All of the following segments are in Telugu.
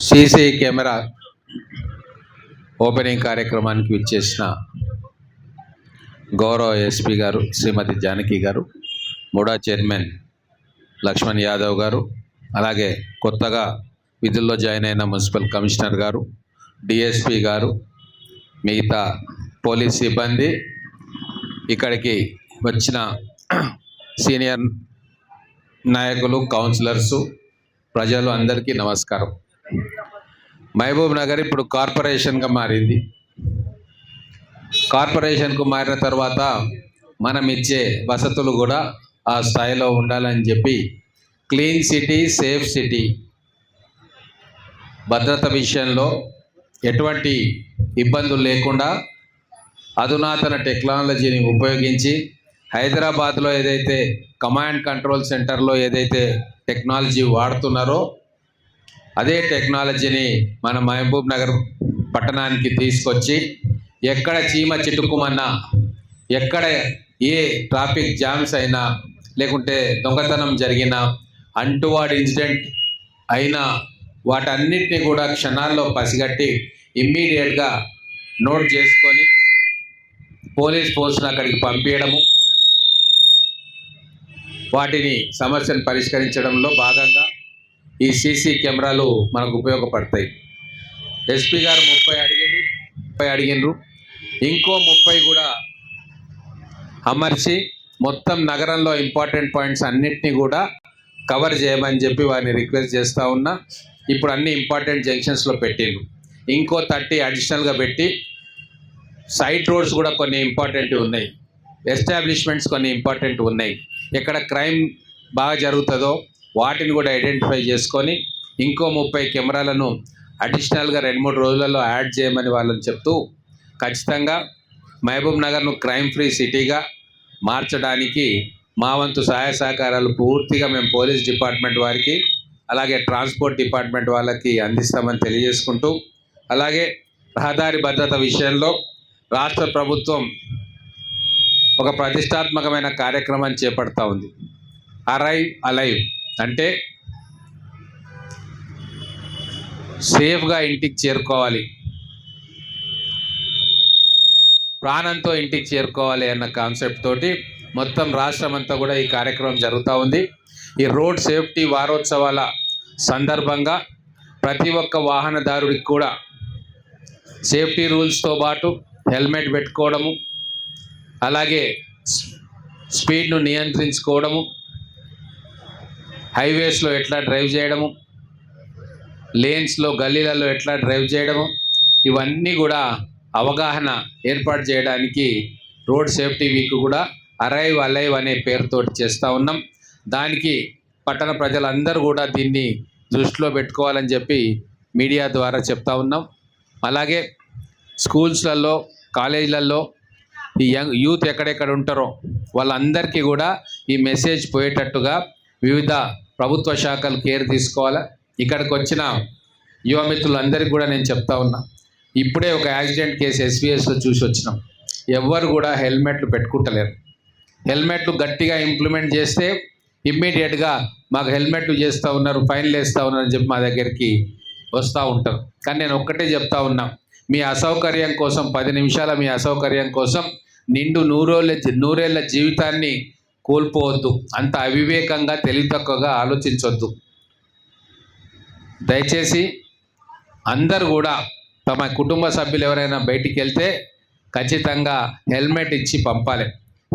సీసీ కెమెరా ఓపెనింగ్ కార్యక్రమానికి విచ్చేసిన గౌరవ ఎస్పీ గారు శ్రీమతి జానకి గారు మూడా చైర్మన్ లక్ష్మణ్ యాదవ్ గారు అలాగే కొత్తగా విధుల్లో జాయిన్ అయిన మున్సిపల్ కమిషనర్ గారు డిఎస్పి గారు మిగతా పోలీస్ సిబ్బంది ఇక్కడికి వచ్చిన సీనియర్ నాయకులు కౌన్సిలర్సు ప్రజలు అందరికీ నమస్కారం. మహబూబ్ నగర్ ఇప్పుడు కార్పొరేషన్గా మారింది. కార్పొరేషన్కు మారిన తర్వాత మనం ఇచ్చే వసతులు కూడా ఆ స్థాయిలో ఉండాలని చెప్పి క్లీన్ సిటీ సేఫ్ సిటీ భద్రత విషయంలో ఎటువంటి ఇబ్బందులు లేకుండా అధునాతన టెక్నాలజీని ఉపయోగించి హైదరాబాద్లో ఏదైతే కమాండ్ కంట్రోల్ సెంటర్లో ఏదైతే టెక్నాలజీ వాడుతున్నారో అదే టెక్నాలజీని మన మహబూబ్ నగర్ పట్టణానికి తీసుకొచ్చి ఎక్కడ చీమ చిటుకుమన్నా ఎక్కడ ఏ ట్రాఫిక్ జామ్స్ అయినా లేకుంటే దొంగతనం జరిగినా అంటువాడి ఇన్సిడెంట్ అయినా వాటన్నిటిని కూడా క్షణాల్లో పసిగట్టి ఇమ్మీడియట్గా నోట్ చేసుకొని పోలీస్ ఫోర్స్ని అక్కడికి పంపించడము వాటిని సమస్యను పరిష్కరించడంలో భాగంగా ఈ సీసీ కెమెరాలు మనకు ఉపయోగపడతాయి. ఎస్పీ గారు ముప్పై అడిగిండ్రు ముప్పై అడిగిండ్రు. ఇంకో ముప్పై కూడా అమర్చి మొత్తం నగరంలో ఇంపార్టెంట్ పాయింట్స్ అన్నిటినీ కూడా కవర్ చేయమని చెప్పి వారిని రిక్వెస్ట్ చేస్తూ ఉన్నా. ఇప్పుడు అన్ని ఇంపార్టెంట్ జంక్షన్స్లో పెట్టిండ్రు. ఇంకో థర్టీ అడిషనల్గా పెట్టి సైడ్ రోడ్స్ కూడా కొన్ని ఇంపార్టెంట్ ఉన్నాయి. ఎస్టాబ్లిష్మెంట్స్ కొన్ని ఇంపార్టెంట్ ఉన్నాయి. ఎక్కడ క్రైమ్ బాగా జరుగుతుందో వాటిని కూడా ఐడెంటిఫై చేసుకొని ఇంకో ముప్పై కెమెరాలను అడిషనల్గా రెండు మూడు రోజులలో యాడ్ చేయమని వాళ్ళని చెప్తూ ఖచ్చితంగా మహబూబ్ నగర్ను క్రైమ్ ఫ్రీ సిటీగా మార్చడానికి మా వంతు సహాయ సహకారాలు పూర్తిగా మేము పోలీస్ డిపార్ట్మెంట్ వారికి అలాగే ట్రాన్స్పోర్ట్ డిపార్ట్మెంట్ వాళ్ళకి అందిస్తామని తెలియజేసుకుంటూ అలాగే రహదారి భద్రత విషయంలో రాష్ట్ర ప్రభుత్వం ఒక ప్రతిష్టాత్మకమైన కార్యక్రమాన్ని చేపడతా ఉంది. అరైవ్ అలైవ్ అంటే సేఫ్గా ఇంటికి చేరుకోవాలి. ప్రాణంతో ఇంటికి చేరుకోవాలి అన్న కాన్సెప్ట్ తోటి మొత్తం రాష్ట్రం అంతా కూడా ఈ కార్యక్రమం జరుగుతూ ఉంది. ఈ రోడ్ సేఫ్టీ వారోత్సవాల సందర్భంగా ప్రతి ఒక్క వాహనదారుడికి కూడా సేఫ్టీ రూల్స్తో పాటు హెల్మెట్ పెట్టుకోవడము అలాగే స్పీడ్ను నియంత్రించుకోవడము హైవేస్లో ఎట్లా డ్రైవ్ చేయడము? లేన్స్లో గల్లీలలో ఎట్లా డ్రైవ్ చేయడము? ఇవన్నీ కూడా అవగాహన ఏర్పాటు చేయడానికి రోడ్ సేఫ్టీ వీక్ కూడా అరైవ్ అలైవ్ అనే పేరుతో చేస్తూ ఉన్నాం. దానికి పట్టణ ప్రజలందరూ కూడా దీన్ని దృష్టిలో పెట్టుకోవాలని చెప్పి మీడియా ద్వారా చెప్తా ఉన్నాం. అలాగే స్కూల్స్లలో కాలేజీలలో ఈ యంగ్ యూత్ ఎక్కడెక్కడ ఉంటారో వాళ్ళందరికీ కూడా ఈ మెసేజ్ పోయేటట్టుగా వివిధ ప్రభుత్వ శాఖలు కేర్ తీసుకోవాలా? ఇక్కడికి వచ్చిన యువ మిత్రులందరికీ కూడా నేను చెప్తా ఉన్నా. ఇప్పుడే ఒక యాక్సిడెంట్ కేసు ఎస్విఎస్లో చూసి వచ్చినాం. ఎవ్వరు కూడా హెల్మెట్లు పెట్టుకుంటలేరు. హెల్మెట్లు గట్టిగా ఇంప్లిమెంట్ చేస్తే ఇమ్మీడియట్గా మాకు హెల్మెట్లు చేస్తూ ఉన్నారు ఫైన్లు వేస్తూ ఉన్నారు అని చెప్పి మా దగ్గరికి వస్తూ ఉంటారు. కానీ నేను ఒక్కటే చెప్తా ఉన్నా మీ అసౌకర్యం కోసం పది నిమిషాల మీ అసౌకర్యం కోసం నిండు నూరేళ్ళ నూరేళ్ళ జీవితాన్ని కోల్పోవద్దు. అంత అవివేకంగా తెలివి తక్కువగా ఆలోచించవద్దు దయచేసి అందరు కూడా తమ కుటుంబ సభ్యులు ఎవరైనా బయటికి వెళ్తే ఖచ్చితంగా హెల్మెట్ ఇచ్చి పంపాలి.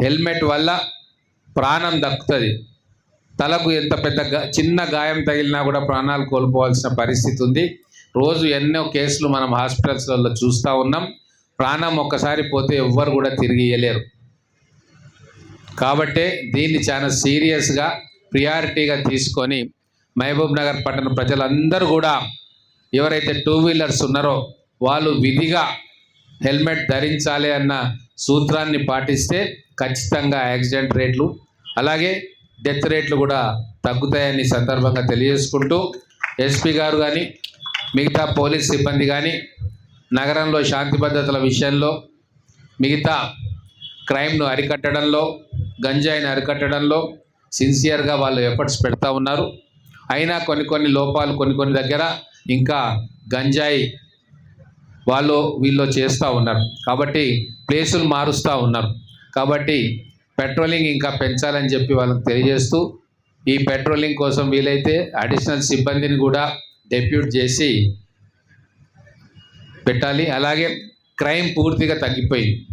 హెల్మెట్ వల్ల ప్రాణం దక్కుతుంది. తలకు ఎంత పెద్ద చిన్న గాయం తగిలినా కూడా ప్రాణాలు కోల్పోవాల్సిన పరిస్థితి ఉంది. రోజు ఎన్నో కేసులు మనం హాస్పిటల్స్లలో చూస్తూ ఉన్నాం. ప్రాణం ఒక్కసారి పోతే ఎవ్వరు కూడా తిరిగి ఇయ్యలేరు. కాబట్టే దీన్ని చాలా సీరియస్గా ప్రియారిటీగా తీసుకొని మహబూబ్ నగర్ పట్టణ ప్రజలందరూ కూడా ఎవరైతే టూ వీలర్స్ ఉన్నారో వాళ్ళు విధిగా హెల్మెట్ ధరించాలి అన్న సూత్రాన్ని పాటిస్తే ఖచ్చితంగా యాక్సిడెంట్ రేట్లు అలాగే డెత్ రేట్లు కూడా తగ్గుతాయని సందర్భంగా తెలియజేసుకుంటూ ఎస్పీ గారు కానీ మిగతా పోలీస్ సిబ్బంది కానీ నగరంలో శాంతి భద్రతల విషయంలో మిగతా క్రైమ్ను అరికట్టడంలో గంజాయిని అరికట్టడంలో సిన్సియర్గా వాళ్ళు ఎఫర్ట్స్ పెడతా ఉన్నారు. అయినా కొన్ని కొన్ని లోపాలు కొన్ని కొన్ని దగ్గర ఇంకా గంజాయి వాళ్ళు వీళ్ళు చేస్తూ ఉన్నారు. కాబట్టి ప్లేసులు మారుస్తూ ఉన్నారు. కాబట్టి పెట్రోలింగ్ ఇంకా పెంచాలని చెప్పి వాళ్ళకి తెలియజేస్తూ ఈ పెట్రోలింగ్ కోసం వీలైతే అడిషనల్ సిబ్బందిని కూడా డెప్యూట్ చేసి పెట్టాలి. అలాగే క్రైమ్ పూర్తిగా తగ్గిపోయింది.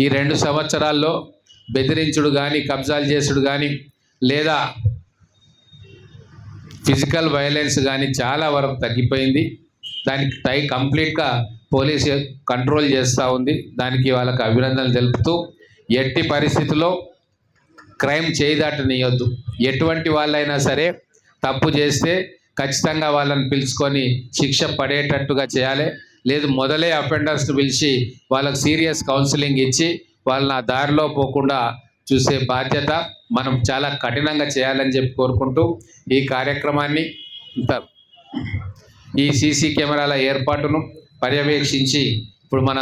ఈ రెండు సంవత్సరాల్లో బెదిరించుడు కానీ కబ్జాలు చేసుడు కానీ లేదా ఫిజికల్ వైలెన్స్ కానీ చాలా వరకు తగ్గిపోయింది. దానికి టై కంప్లీట్గా పోలీస్ కంట్రోల్ చేస్తూ ఉంది. దానికి వాళ్ళకి అభినందనలు తెలుపుతూ ఎట్టి పరిస్థితుల్లో క్రైమ్ చేయదాటనియొద్దు. ఎటువంటి వాళ్ళైనా సరే తప్పు చేస్తే ఖచ్చితంగా వాళ్ళని పిలుచుకొని శిక్ష పడేటట్టుగా చేయాలి. లేదు మొదలే అఫెండర్స్ని పిలిచి వాళ్ళకి సీరియస్ కౌన్సిలింగ్ ఇచ్చి వాళ్ళని ఆ దారిలో పోకుండా చూసే బాధ్యత మనం చాలా కఠినంగా చేయాలని చెప్పి కోరుకుంటూ ఈ కార్యక్రమాన్ని ఈ సీసీ కెమెరాల ఏర్పాటును పర్యవేక్షించి ఇప్పుడు మన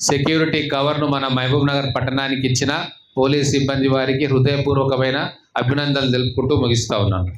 సెక్యూరిటీ కవర్ను మన మహబూబ్ నగర్ పట్టణానికి ఇచ్చిన పోలీస్ సిబ్బంది వారికి హృదయపూర్వకమైన అభినందనలు తెలుపుకుంటూ ముగిస్తా ఉన్నాను.